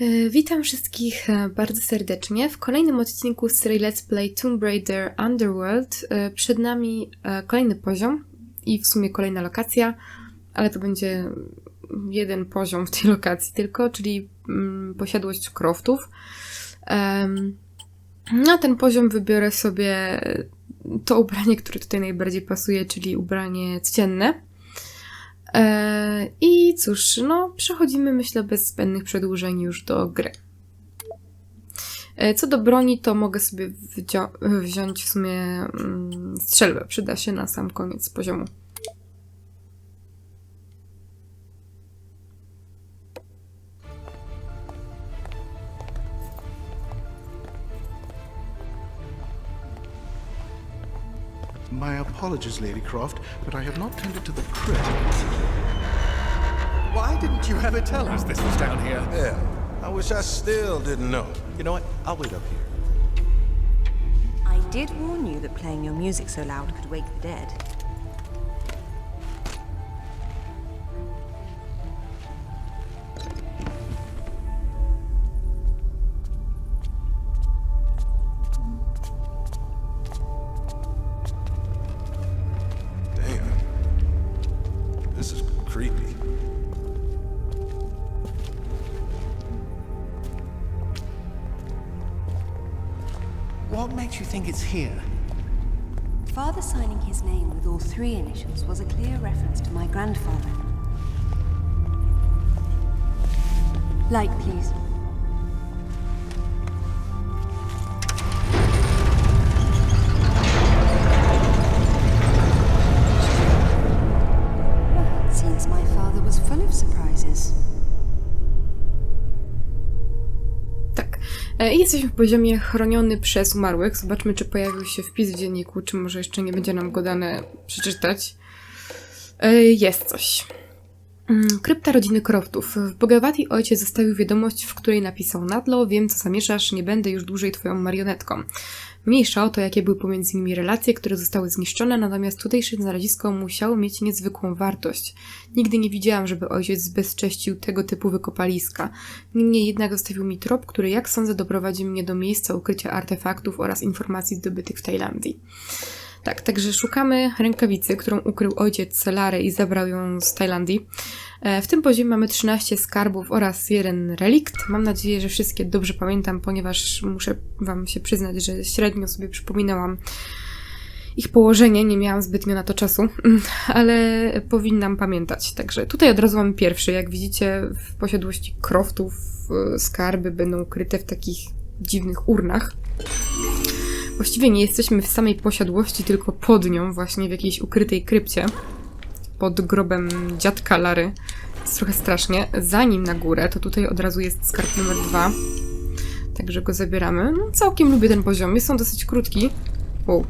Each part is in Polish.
E, Witam wszystkich e, bardzo serdecznie w kolejnym odcinku serii Let's Play Tomb Raider Underworld. E, Przed nami kolejny poziom i w sumie kolejna lokacja, ale to będzie jeden poziom w tej lokacji tylko, czyli mm, posiadłość Croftów. Na ten poziom wybiorę sobie to ubranie, które tutaj najbardziej pasuje, czyli ubranie codzienne. E, I cóż, no, przechodzimy, myślę, bez zbędnych przedłużeń już do gry. E, Co do broni, to mogę sobie wziąć w sumie mm, strzelbę. Przyda się na sam koniec poziomu. My apologies, Lady Croft, but I have not tended to the crypt. Why didn't you ever tell us this was down here? Yeah, I wish I still didn't know. You know what? I'll wait up here. I did warn you that playing your music so loud could wake the dead. Three initials was a clear reference to my grandfather. Light, please. I jesteśmy w poziomie chroniony przez umarłych. Zobaczmy, czy pojawił się wpis w dzienniku, czy może jeszcze nie będzie nam go dane przeczytać. E, Jest coś. Mm, Krypta rodziny Croftów. W Bogawati ojciec zostawił wiadomość, w której napisał Nadlo, wiem co zamierzasz, nie będę już dłużej twoją marionetką. Mniejsza o to, jakie były pomiędzy nimi relacje, które zostały zniszczone, natomiast tutejsze znalezisko musiało mieć niezwykłą wartość. Nigdy nie widziałam, żeby ojciec zbezcześcił tego typu wykopaliska. Niemniej jednak zostawił mi trop, który, jak sądzę, doprowadzi mnie do miejsca ukrycia artefaktów oraz informacji zdobytych w Tajlandii. Tak, także szukamy rękawicy, którą ukrył ojciec Celary i zabrał ją z Tajlandii. E, W tym poziomie mamy 13 skarbów oraz jeden relikt. Mam nadzieję, że wszystkie dobrze pamiętam, ponieważ muszę Wam się przyznać, że średnio sobie przypominałam ich położenie, nie miałam zbytnio na to czasu, ale powinnam pamiętać. Także tutaj od razu mamy pierwszy. Jak widzicie, w posiadłości Croftów e, skarby będą ukryte w takich dziwnych urnach. Właściwie nie jesteśmy w samej posiadłości, tylko pod nią, właśnie w jakiejś ukrytej krypcie. Pod grobem dziadka Lary. Jest trochę strasznie. Zanim na górę, to tutaj od razu jest skarb numer dwa. Także go zabieramy. No, całkiem lubię ten poziom. Jest on dosyć krótki. Wow.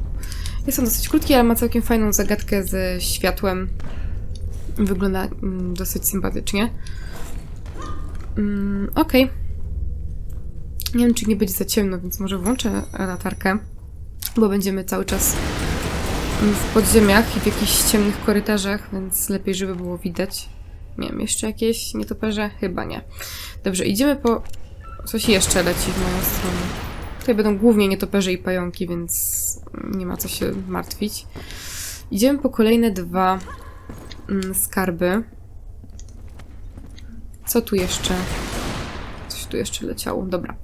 Jest on dosyć krótki, ale ma całkiem fajną zagadkę ze światłem. Wygląda mm, dosyć sympatycznie. Mm, Okej. Nie wiem, czy nie będzie za ciemno, więc może włączę latarkę, bo będziemy cały czas w podziemiach i w jakichś ciemnych korytarzach, więc lepiej, żeby było widać. Wiem, jeszcze jakieś nietoperze? Chyba nie. Dobrze, idziemy po... Coś jeszcze leci w moją stronę. Tutaj będą głównie nietoperze i pająki, więc nie ma co się martwić. Idziemy po kolejne dwa mm, skarby. Co tu jeszcze? Coś tu jeszcze leciało. Dobra.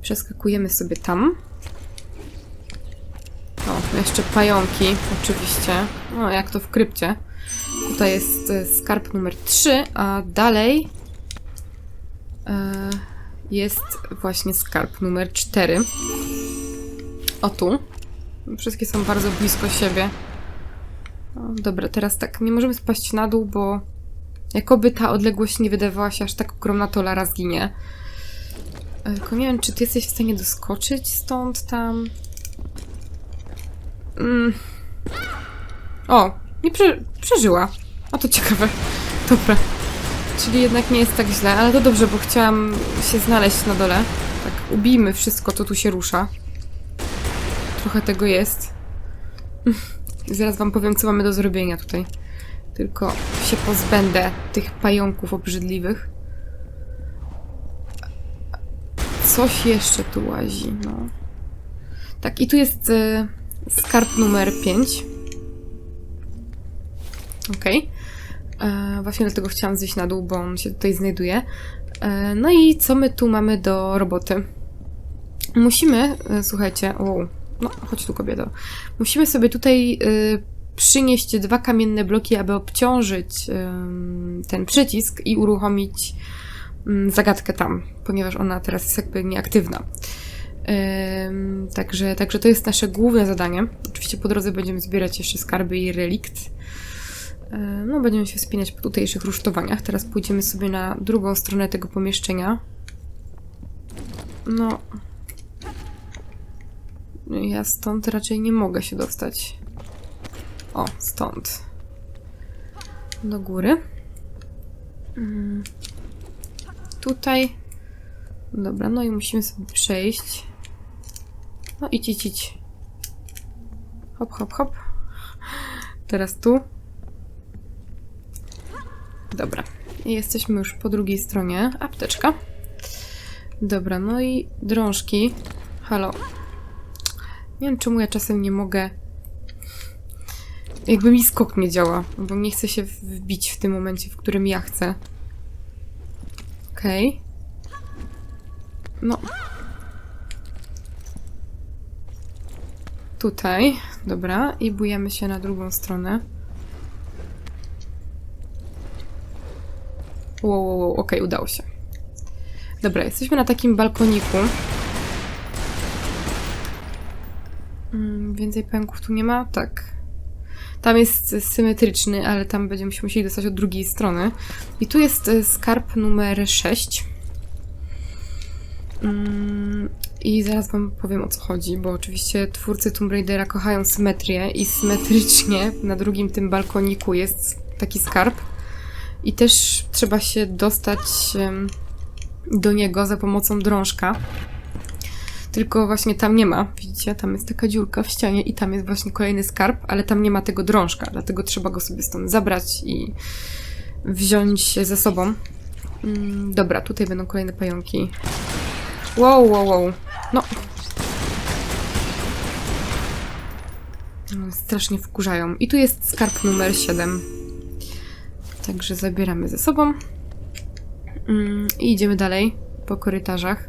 Przeskakujemy sobie tam. O, jeszcze pająki, oczywiście. No, jak to w krypcie. Tutaj jest e, skarb numer 3, a dalej e, jest właśnie skarb numer 4. O tu. Wszystkie są bardzo blisko siebie. Dobra, teraz tak, nie możemy spaść na dół, bo jakoby ta odległość nie wydawała się aż tak ogromna, to Lara zginie. E, Tylko nie wiem, czy ty jesteś w stanie doskoczyć stąd, tam. Mm. O, nie prze przeżyła. A to ciekawe. Dobra. Czyli jednak nie jest tak źle, ale to dobrze, bo chciałam się znaleźć na dole. Tak, ubijmy wszystko, co tu się rusza. Trochę tego jest. Zaraz wam powiem, co mamy do zrobienia tutaj. Tylko się pozbędę tych pająków obrzydliwych. coś jeszcze tu łazi, no. Tak, i tu jest e, skarb numer 5. Okej. E, Właśnie dlatego chciałam zejść na dół, bo on się tutaj znajduje. E, No i co my tu mamy do roboty? Musimy, e, słuchajcie, wow, no chodź tu kobieto. Musimy sobie tutaj y, przynieść dwa kamienne bloki, aby obciążyć ten przycisk i uruchomić ym, zagadkę tam, ponieważ ona teraz jest jakby nieaktywna. Także, także to jest nasze główne zadanie. Oczywiście po drodze będziemy zbierać jeszcze skarby i relikt. No, będziemy się wspinać po tutejszych rusztowaniach. Teraz pójdziemy sobie na drugą stronę tego pomieszczenia. No, ja stąd raczej nie mogę się dostać. O, stąd. Do góry. Tutaj. Dobra, no i musimy sobie przejść. No idź, idź. Hop, hop, hop. Teraz tu. Dobra. I jesteśmy już po drugiej stronie. Apteczka. Dobra, no i drążki. Halo. Nie wiem, czemu ja czasem nie mogę. Jakby mi skok nie działa, bo nie chcę się wbić w tym momencie, w którym ja chcę. Okej. No. Tutaj, dobra, i bujemy się na drugą stronę. Wow, wow, wow, okej, udało się. Dobra, jesteśmy na takim balkoniku. Mm, więcej pęków tu nie ma? Tak. Tam jest symetryczny, ale tam będziemy się musieli dostać od drugiej strony. I tu jest e, skarb numer 6. Mm, I zaraz wam powiem o co chodzi, bo oczywiście twórcy Tomb Raidera kochają symetrię i symetrycznie na drugim tym balkoniku jest taki skarb. I też trzeba się dostać do niego za pomocą drążka. Tylko właśnie tam nie ma, widzicie, tam jest taka dziurka w ścianie i tam jest właśnie kolejny skarb, ale tam nie ma tego drążka, dlatego trzeba go sobie stąd zabrać i wziąć ze sobą. Mm, dobra, tutaj będą kolejne pająki. Wow, wow, wow. No. No, Strasznie wkurzają. I tu jest skarb numer 7. Także zabieramy ze sobą. Mm, I idziemy dalej po korytarzach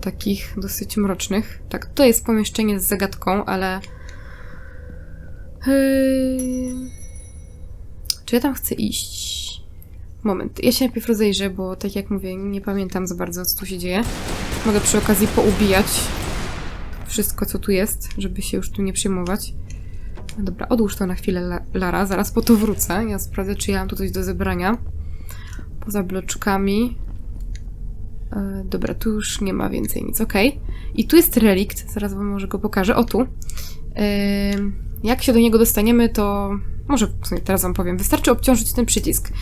takich dosyć mrocznych. Tak, to jest pomieszczenie z zagadką, ale. Yy... Czy ja tam chcę iść? Moment, ja się najpierw rozejrzę, bo tak jak mówię, nie pamiętam za bardzo, co tu się dzieje. Mogę przy okazji poubijać wszystko, co tu jest, żeby się już tu nie przejmować. No dobra, odłóż to na chwilę, La- Lara, zaraz po to wrócę. Ja sprawdzę, czy ja mam tu coś do zebrania. Poza bloczkami. E, dobra, tu już nie ma więcej nic, ok. I tu jest relikt, zaraz wam może go pokażę. O tu. E, jak się do niego dostaniemy, to może w sumie teraz wam powiem. Wystarczy obciążyć ten przycisk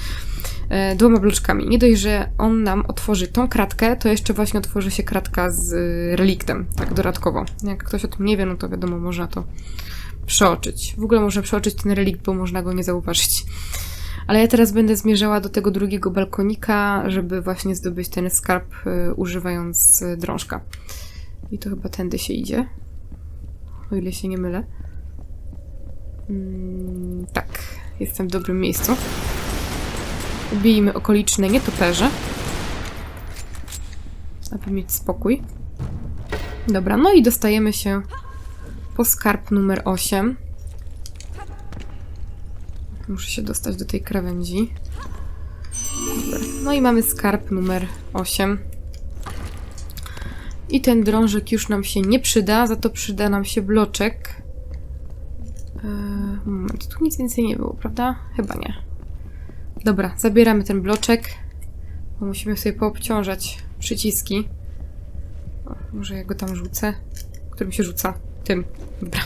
dwoma bloczkami. Nie dość, że on nam otworzy tą kratkę, to jeszcze właśnie otworzy się kratka z e, reliktem, tak dodatkowo. Jak ktoś o tym nie wie, no to wiadomo, można to przeoczyć. W ogóle można przeoczyć ten relikt, bo można go nie zauważyć. Ale ja teraz będę zmierzała do tego drugiego balkonika, żeby właśnie zdobyć ten skarb, y, używając drążka. I to chyba tędy się idzie. O ile się nie mylę. Mm, tak, jestem w dobrym miejscu. Ubijmy okoliczne nietoperze. Aby mieć spokój. Dobra, no i dostajemy się po skarb numer 8. Muszę się dostać do tej krawędzi. Dobra. No i mamy skarb numer 8. I ten drążek już nam się nie przyda, za to przyda nam się bloczek. Eee, moment, tu nic więcej nie było, prawda? Chyba nie. Dobra, zabieramy ten bloczek, bo musimy sobie poobciążać przyciski. O, może ja go tam rzucę. Którym się rzuca? Tym. Dobra.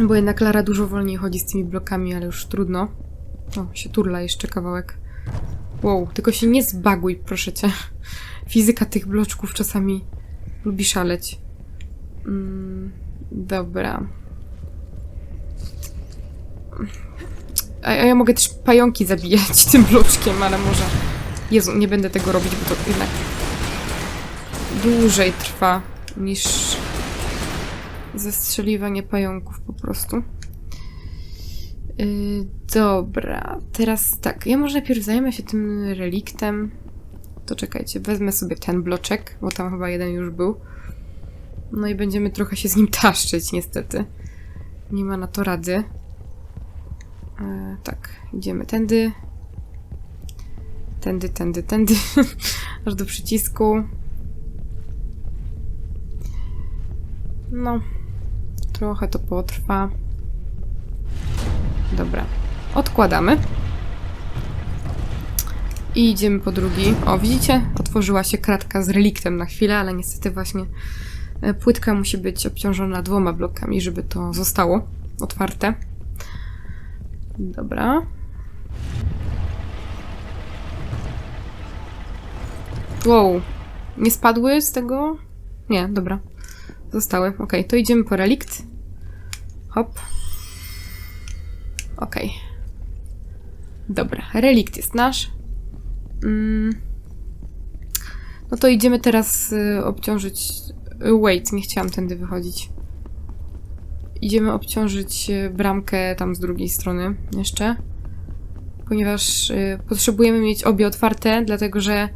Bo jednak Lara dużo wolniej chodzi z tymi blokami, ale już trudno. O, się turla jeszcze kawałek. Wow, tylko się nie zbaguj, proszę cię. Fizyka tych bloczków czasami lubi szaleć. Mm, dobra. A, ja mogę też pająki zabijać tym bloczkiem, ale może... Jezu, nie będę tego robić, bo to jednak... dłużej trwa niż zestrzeliwanie pająków po prostu. Yy, dobra, teraz tak, ja może najpierw zajmę się tym reliktem. To czekajcie, wezmę sobie ten bloczek, bo tam chyba jeden już był. No i będziemy trochę się z nim taszczyć, niestety. Nie ma na to rady. E, tak, idziemy tędy. Tędy, tędy, tędy. Aż do przycisku. No, trochę to potrwa. Dobra, odkładamy. I idziemy po drugi. O, widzicie? Otworzyła się kratka z reliktem na chwilę, ale niestety właśnie e, płytka musi być obciążona dwoma blokami, żeby to zostało otwarte. Dobra. Wow. Nie spadły z tego? Nie, dobra. Zostały. Ok, to idziemy po relikt. Hop. Ok. Dobra, relikt jest nasz. Mm. No to idziemy teraz y, obciążyć. Wait, nie chciałam tędy wychodzić. Idziemy obciążyć y, bramkę tam z drugiej strony jeszcze. Ponieważ y, potrzebujemy mieć obie otwarte, dlatego że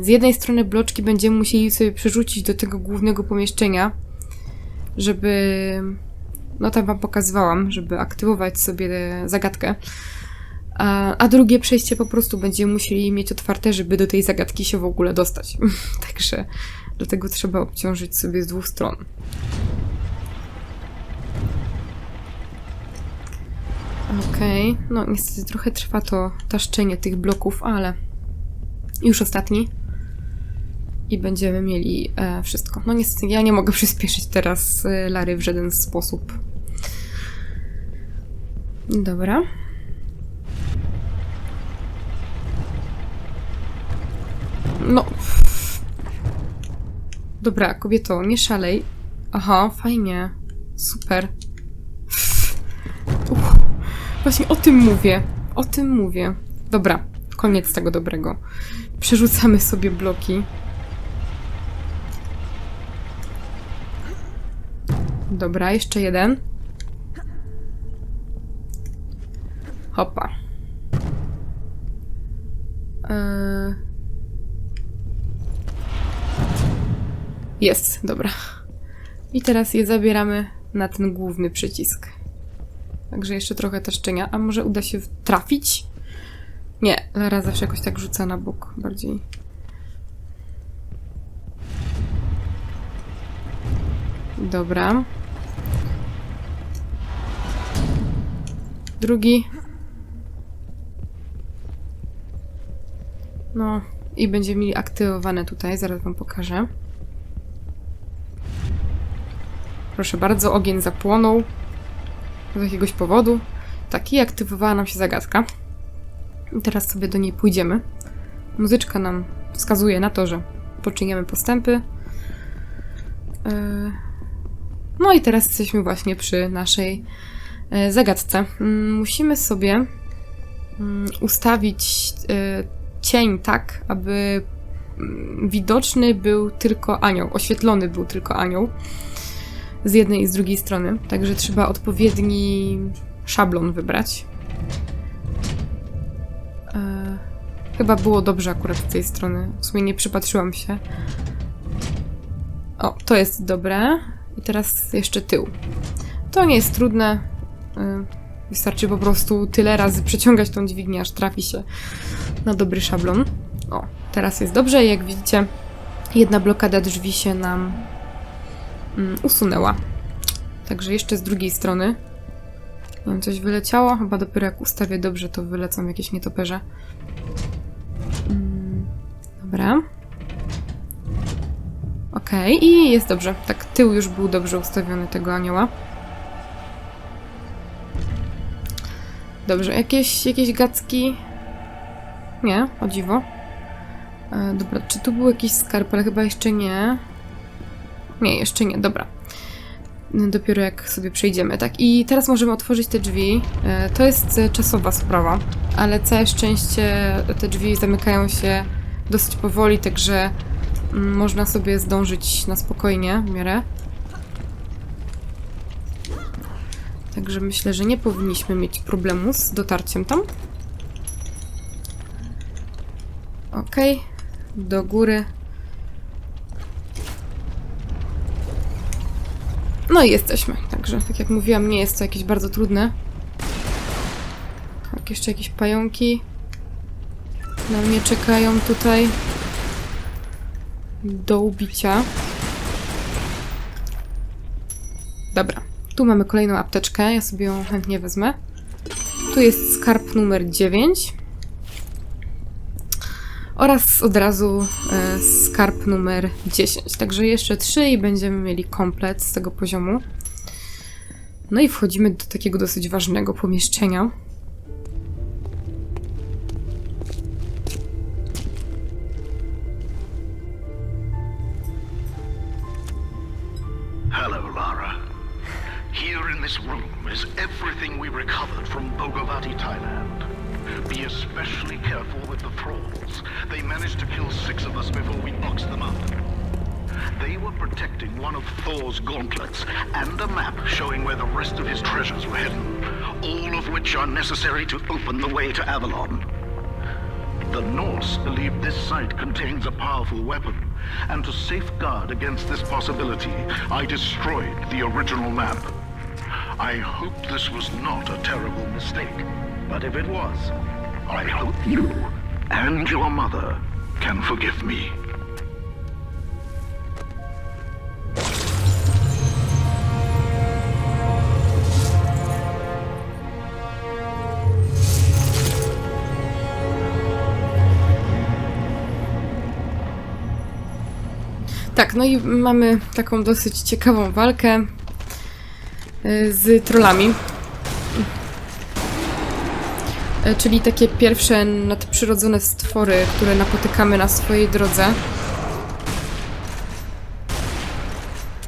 z jednej strony bloczki będziemy musieli sobie przerzucić do tego głównego pomieszczenia, żeby. No tam wam pokazywałam, żeby aktywować sobie zagadkę. A, a drugie przejście po prostu będziemy musieli mieć otwarte, żeby do tej zagadki się w ogóle dostać. Także dlatego trzeba obciążyć sobie z dwóch stron. Okej, no niestety trochę trwa to taszczenie tych bloków, ale już ostatni. I będziemy mieli e, wszystko. No niestety ja nie mogę przyspieszyć teraz e, Lary w żaden sposób. Dobra. No. Dobra, kobieto, nie szalej. Aha, fajnie. Super. Uff. Właśnie o tym mówię. O tym mówię. Dobra, koniec tego dobrego. Przerzucamy sobie bloki. Dobra, jeszcze jeden. Hopa. Eee... Jest, dobra. I teraz je zabieramy na ten główny przycisk. Także jeszcze trochę taszczenia. A może uda się trafić? Nie, Lara zawsze jakoś tak rzuca na bok bardziej. Dobra. Drugi. No, i będziemy mieli aktywowane tutaj, zaraz wam pokażę. Proszę bardzo, ogień zapłonął. Z jakiegoś powodu. Tak, i aktywowała nam się zagadka. I teraz sobie do niej pójdziemy. Muzyczka nam wskazuje na to, że poczyniamy postępy. Yy, No i teraz jesteśmy właśnie przy naszej e, zagadce. Mm, Musimy sobie mm, ustawić e, cień tak, aby mm, widoczny był tylko anioł, oświetlony był tylko anioł z jednej i z drugiej strony. Także trzeba odpowiedni szablon wybrać. E, chyba było dobrze akurat z tej strony. W sumie nie przypatrzyłam się. O, to jest dobre. I teraz jeszcze tył. To nie jest trudne. E, wystarczy po prostu tyle razy przeciągać tą dźwignię, aż trafi się na dobry szablon. O, teraz jest dobrze. Jak widzicie, jedna blokada drzwi się nam mm, usunęła. Także jeszcze z drugiej strony. Nie wiem, coś wyleciało. Chyba dopiero jak ustawię dobrze, to wylecą jakieś nietoperze. Mm, dobra. Okej, i jest dobrze. Tak, tył już był dobrze ustawiony tego anioła. Dobrze, jakieś, jakieś gacki? Nie, o dziwo. E, dobra, czy tu był jakiś skarb, ale chyba jeszcze nie. Nie, jeszcze nie, dobra. Dopiero jak sobie przejdziemy, tak. I teraz możemy otworzyć te drzwi. E, To jest e, czasowa sprawa, ale całe szczęście te drzwi zamykają się dosyć powoli, także mm, można sobie zdążyć na spokojnie w miarę. Także myślę, że nie powinniśmy mieć problemu z dotarciem tam. Okej, do góry. No i jesteśmy. Także, tak jak mówiłam, nie jest to jakieś bardzo trudne. Tak, jeszcze jakieś pająki. Na mnie czekają tutaj. Do ubicia. Dobra. Tu mamy kolejną apteczkę. Ja sobie ją chętnie wezmę. Tu jest skarb numer 9. Oraz od razu e, skarb numer 10. Także jeszcze 3 i będziemy mieli komplet z tego poziomu. No i wchodzimy do takiego dosyć ważnego pomieszczenia. Six of us before we boxed them up. They were protecting one of Thor's gauntlets and a map showing where the rest of his treasures were hidden, all of which are necessary to open the way to Avalon. The Norse believed this site contains a powerful weapon, and to safeguard against this possibility, I destroyed the original map. I hope this was not a terrible mistake, but if it was, I hope you and your mother can forgive me. Tak, no i mamy taką dosyć ciekawą walkę y, z trollami. Y, Czyli takie pierwsze nadprzyrodzone stwory, które napotykamy na swojej drodze.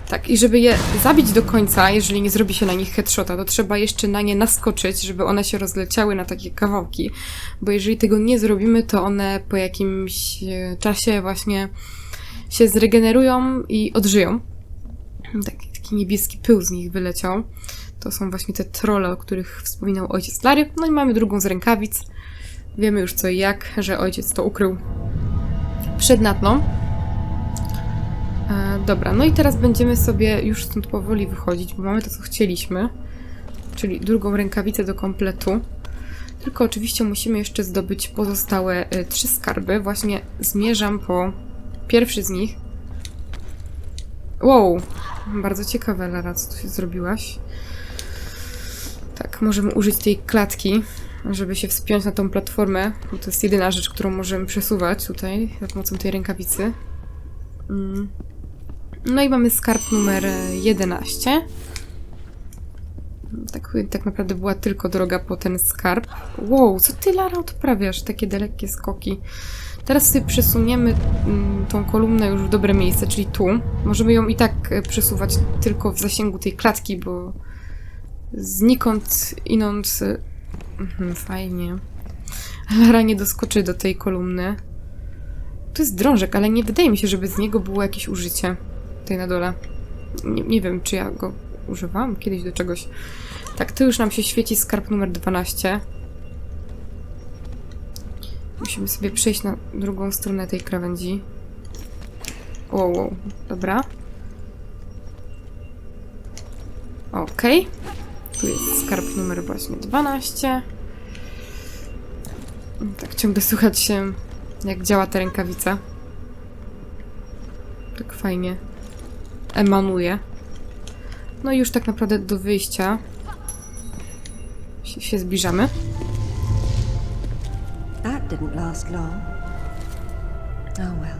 Tak, i żeby je zabić do końca, jeżeli nie zrobi się na nich headshota, to trzeba jeszcze na nie naskoczyć, żeby one się rozleciały na takie kawałki. Bo jeżeli tego nie zrobimy, to one po jakimś e, czasie właśnie się zregenerują i odżyją. Taki, taki niebieski pył z nich wyleciał. To są właśnie te trolle, o których wspominał ojciec Lary. No i mamy drugą z rękawic. Wiemy już co i jak, że ojciec to ukrył przed Natlą. E, dobra, no i teraz będziemy sobie już stąd powoli wychodzić, bo mamy to, co chcieliśmy. Czyli drugą rękawicę do kompletu. Tylko oczywiście musimy jeszcze zdobyć pozostałe y, trzy skarby. Właśnie zmierzam po pierwszy z nich. Wow, bardzo ciekawe, Lara, co tu się zrobiłaś. Tak, możemy użyć tej klatki, żeby się wspiąć na tą platformę, bo to jest jedyna rzecz, którą możemy przesuwać tutaj za pomocą tej rękawicy. Mm. No i mamy skarb numer 11. Tak, tak naprawdę była tylko droga po ten skarb. Wow, co ty, Lara, odprawiasz? Takie dalekie skoki. Teraz sobie przesuniemy mm, tą kolumnę już w dobre miejsce, czyli tu. Możemy ją i tak e, przesuwać tylko w zasięgu tej klatki, bo znikąd inąd... Mhm, fajnie. Lara nie doskoczy do tej kolumny. Tu jest drążek, ale nie wydaje mi się, żeby z niego było jakieś użycie. Tutaj na dole. Nie, nie wiem, czy ja go używałam kiedyś do czegoś. Tak, tu już nam się świeci skarb numer 12. Musimy sobie przejść na drugą stronę tej krawędzi. Wow, wow. Dobra. Okej. Tu jest skarb numer właśnie 12. Tak ciągle słychać się, jak działa ta rękawica. Tak fajnie emanuje. No i już tak naprawdę do wyjścia się, się zbliżamy. That didn't last long. Oh well.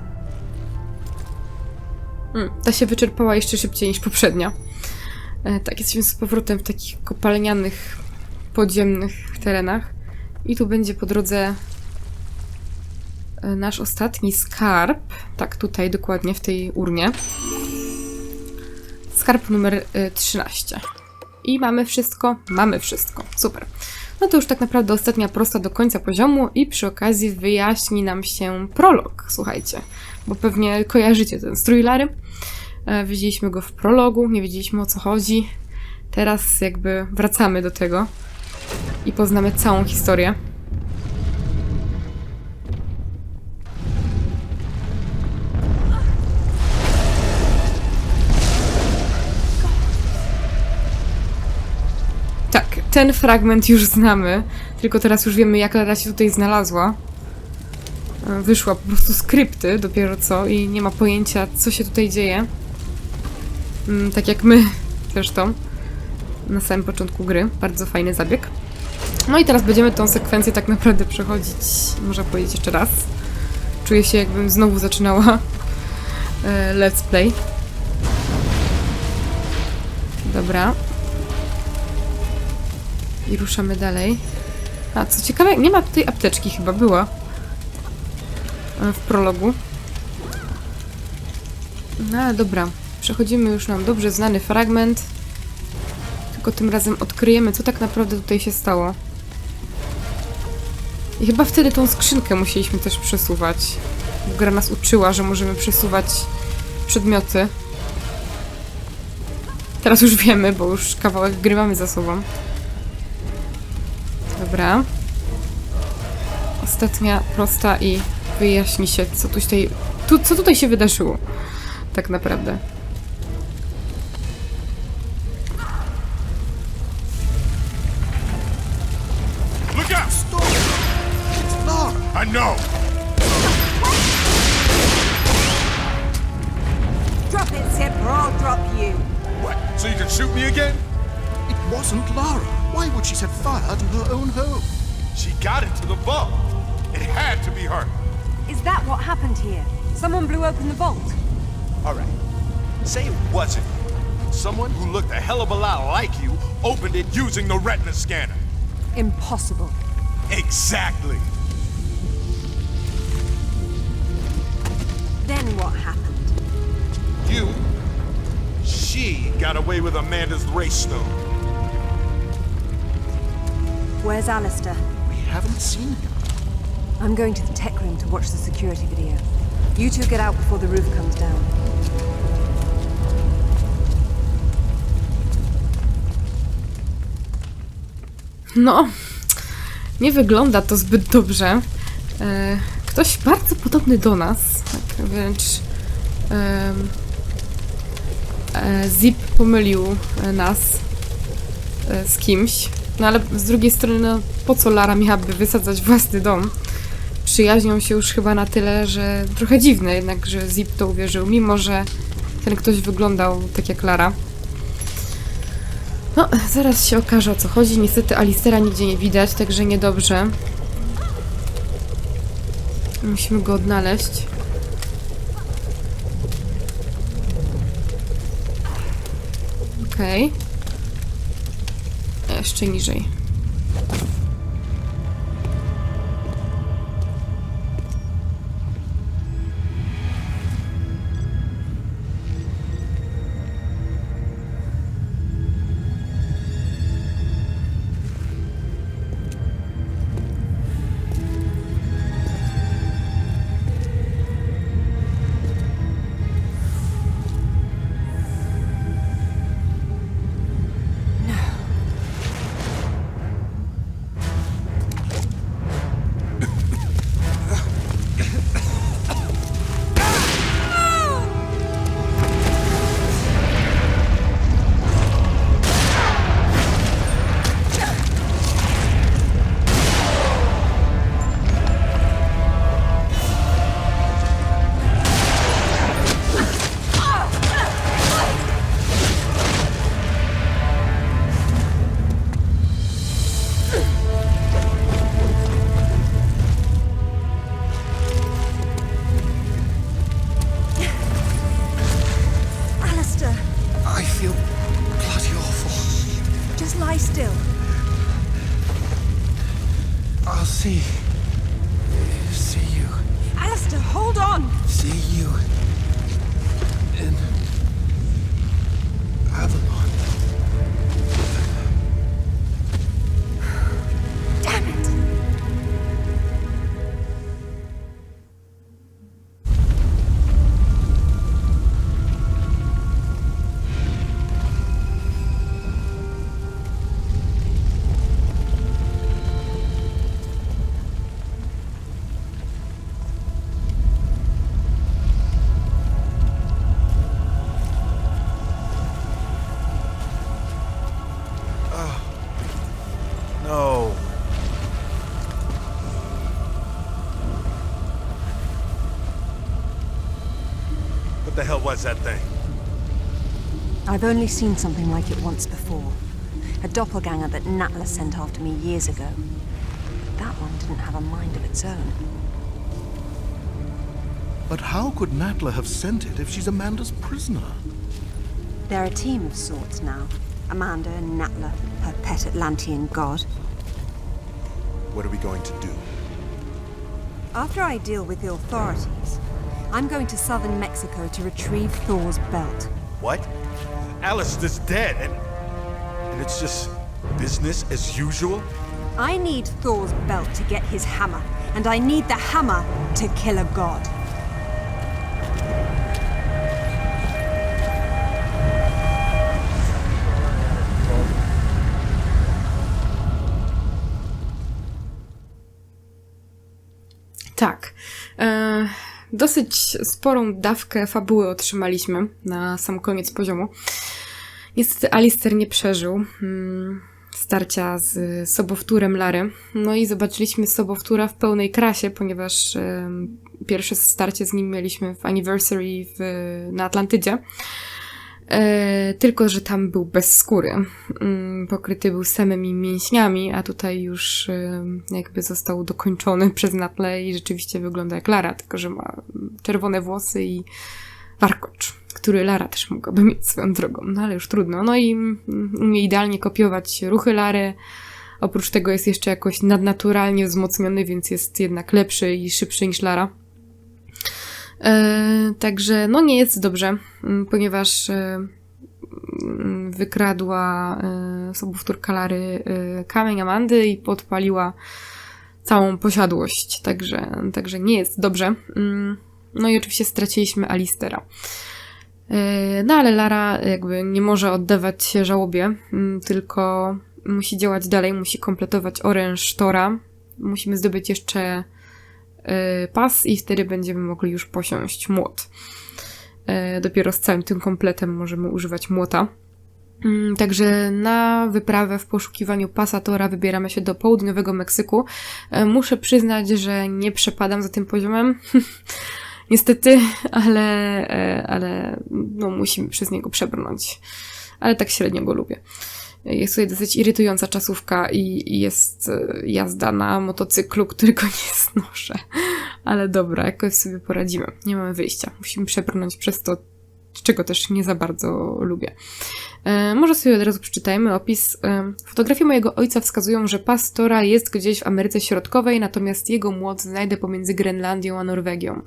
Mm, ta się wyczerpała jeszcze szybciej niż poprzednia. E, tak, jesteśmy z powrotem w takich kopalnianych, podziemnych terenach. I tu będzie po drodze e, nasz ostatni skarb. Tak, tutaj dokładnie w tej urnie. Skarb numer e, 13. I mamy wszystko? Mamy wszystko. Super. No to już tak naprawdę ostatnia prosta do końca poziomu i przy okazji wyjaśni nam się prolog, słuchajcie. Bo pewnie kojarzycie ten strój Lary. E, Widzieliśmy go w prologu, nie wiedzieliśmy o co chodzi. Teraz jakby wracamy do tego i poznamy całą historię. Tak, ten fragment już znamy, tylko teraz już wiemy, jak Lara się tutaj znalazła. E, Wyszła po prostu skrypty dopiero co i nie ma pojęcia, co się tutaj dzieje. Mm, tak jak my zresztą na samym początku gry. Bardzo fajny zabieg. No i teraz będziemy tą sekwencję tak naprawdę przechodzić, można powiedzieć jeszcze raz. Czuję się jakbym znowu zaczynała e, let's play. Dobra. I ruszamy dalej. A, co ciekawe, nie ma tutaj apteczki chyba, była. E, W prologu. No ale dobra. Przechodzimy już nam dobrze znany fragment. Tylko tym razem odkryjemy, co tak naprawdę tutaj się stało. I chyba wtedy tą skrzynkę musieliśmy też przesuwać. Gra nas uczyła, że możemy przesuwać przedmioty. Teraz już wiemy, bo już kawałek gry mamy za sobą. Dobra. Ostatnia prosta i wyjaśni się, co tutaj, tu, co tutaj się wydarzyło. Tak naprawdę. Drop or I'll drop you. What? So you can shoot me again? It wasn't Lara. Why would she set fire to her own home? She got into the vault. It had to be her. Is that what happened here? Someone blew open the vault. All right. Say it wasn't. Someone who looked a hell of a lot like you opened it using the retina scanner. Impossible. Exactly. Then what happened? You. She got away with Amanda's race stone. Where's Alistair? We haven't seen him. I'm going to the tech room to watch the security video. You two get out before the roof comes down. No, nie wygląda to zbyt dobrze. E, ktoś bardzo podobny do nas, tak wręcz e, Zip pomylił e, nas e, z kimś. No ale z drugiej strony, no, po co Lara miałaby wysadzać własny dom? Przyjaźnią się już chyba na tyle, że trochę dziwne jednak, że Zip to uwierzył, mimo że ten ktoś wyglądał tak jak Lara. No, zaraz się okaże o co chodzi. Niestety Alistera nigdzie nie widać, także niedobrze. Musimy go odnaleźć. Okej. Jeszcze niżej. Just lie still. I'll see. See you. Alistair, hold on! See you. Was that thing? I've only seen something like it once before. A doppelganger that Natla sent after me years ago. That one didn't have a mind of its own. But how could Natla have sent it if she's Amanda's prisoner? They're a team of sorts now. Amanda and Natla, her pet Atlantean god. What are we going to do? After I deal with the authorities, I'm going to southern Mexico to retrieve Thor's belt. What? Alistair's dead, and and it's just business as usual. I need Thor's belt to get his hammer, and I need the hammer to kill a god. Tak. E, dosyć sporą dawkę fabuły otrzymaliśmy na sam koniec poziomu. Niestety Alister nie przeżył mm, starcia z sobowtórem Lary. No i zobaczyliśmy sobowtóra w pełnej krasie, ponieważ pierwsze starcie z nim mieliśmy w Anniversary w, na Atlantydzie. E, tylko, że tam był bez skóry. Mm, pokryty był samymi mięśniami, a tutaj już e, jakby został dokończony przez Natle i rzeczywiście wygląda jak Lara, tylko że ma czerwone włosy i warkocz, który Lara też mogłaby mieć swoją drogą, no ale już trudno. No i mm, umie idealnie kopiować ruchy Lary. Oprócz tego jest jeszcze jakoś nadnaturalnie wzmocniony, więc jest jednak lepszy i szybszy niż Lara. E, także no nie jest dobrze, m, ponieważ e, m, wykradła sobowtórka Lary e, kamień Amandy i podpaliła całą posiadłość, także, także nie jest dobrze. Mm, No i oczywiście straciliśmy Alistera. No ale Lara jakby nie może oddawać się żałobie, mm, tylko musi działać dalej, musi kompletować oręż Tora. Musimy zdobyć jeszcze pas i wtedy będziemy mogli już posiąść młot. E, Dopiero z całym tym kompletem możemy używać młota. Mm, Także na wyprawę w poszukiwaniu pasa Tora wybieramy się do południowego Meksyku. E, Muszę przyznać, że nie przepadam za tym poziomem. Niestety, ale, ale no, musimy przez niego przebrnąć. Ale tak średnio go lubię. Jest tutaj dosyć irytująca czasówka i, jest e, jazda na motocyklu, którego nie znoszę. Ale dobra, jakoś sobie poradzimy. Nie mamy wyjścia. Musimy przebrnąć przez to, czego też nie za bardzo lubię. E, może sobie od razu przeczytajmy opis. E, fotografie mojego ojca wskazują, że pastora jest gdzieś w Ameryce Środkowej, natomiast jego młot znajdę pomiędzy Grenlandią a Norwegią.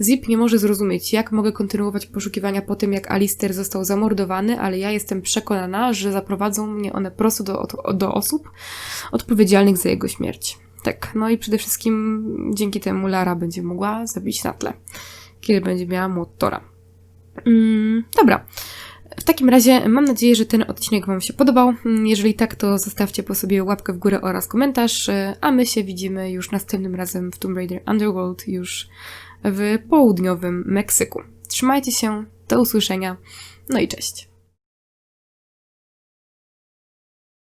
Zip nie może zrozumieć, jak mogę kontynuować poszukiwania po tym, jak Alister został zamordowany, ale ja jestem przekonana, że zaprowadzą mnie one prosto do, do osób odpowiedzialnych za jego śmierć. Tak, no i przede wszystkim dzięki temu Lara będzie mogła zabić na tle, kiedy będzie miała młot Tora. Mm, dobra. W takim razie mam nadzieję, że ten odcinek Wam się podobał. Mm, Jeżeli tak, to zostawcie po sobie łapkę w górę oraz komentarz, y, a my się widzimy już następnym razem w Tomb Raider Underworld już w południowym Meksyku. Trzymajcie się, do usłyszenia, no i cześć.